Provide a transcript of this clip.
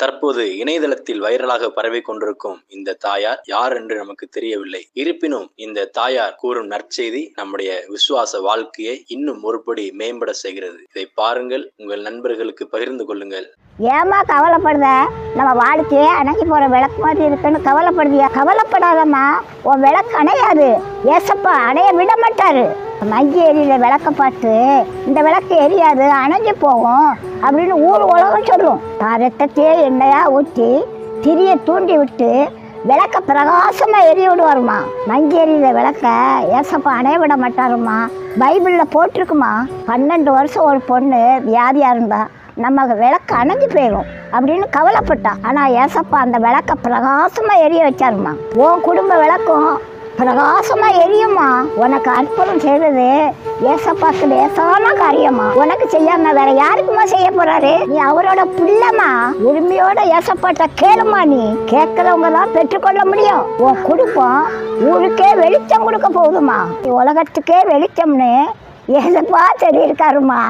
தற்போது இணையதளத்தில் வைரலாக பரவி கொண்டிருக்கும் இந்த தாயார் யார் என்று நமக்கு தெரியவில்லை. இருப்பினும் இந்த தாயார் கூறும் நற்செய்தி நம்முடைய விசுவாச வாழ்க்கையை இன்னும் ஒருபடி மேம்பட செய்கிறது. இதை பாருங்கள் உங்கள் நண்பர்களுக்கு பகிர்ந்து கொள்ளுங்கள். ஏமா கவலைப்படுத? நம்ம வாழ்க்கையே அணைக்கி போற விளக்கு மாதிரி இருக்குன்னு கவலைப்படுதியா? கவலைப்படாதம்மா. உன் விளக்கு அணையாது. ஏசப்பா அணைய விட மாட்டாரு மங்கி எரியில விளக்க பார்த்து இந்த விளக்கு எரியாது அணைஞ்சு போகும் அப்படின்னு ஊர் உலகம் சொல்லும். தான் ரத்தத்தையே எண்ணெயா ஊற்றி திரிய தூண்டி விட்டு விளக்க பிரகாசமாக எரிய விடுவாருமா. மங்கி எரியிற விளக்க ஏசப்பா அணைய விட மாட்டாருமா. பைபிளில் போட்டிருக்குமா. பன்னெண்டு வருஷம் ஒரு பொண்ணு வியாதியாக இருந்தா நம்ம விளக்கு அணைஞ்சு போயிடும் அப்படின்னு கவலைப்பட்டான் ஆனால் ஏசப்பா அந்த விளக்க பிரகாசமாக எரிய வச்சாருமா. உன் குடும்ப விளக்கும் பிரகாசமாக எரியுமா உனக்கு அற்புதம் செய்தது ஏசப்பாக்கு லேசான காரியமா உனக்கு செய்யாம வேற யாருக்குமா செய்ய போறாரு? நீ அவரோட பிள்ளைமா உரிமையோட ஏசப்பாட்ட கேளுமா நீ. கேட்கறவங்க தான் பெற்றுக்கொள்ள முடியும். உன் குடும்பம் ஊருக்கே வெளிச்சம் கொடுக்க போகுதுமா உலகத்துக்கே வெளிச்சம்னு ஏசப்பா சொல்லியிருக்காருமா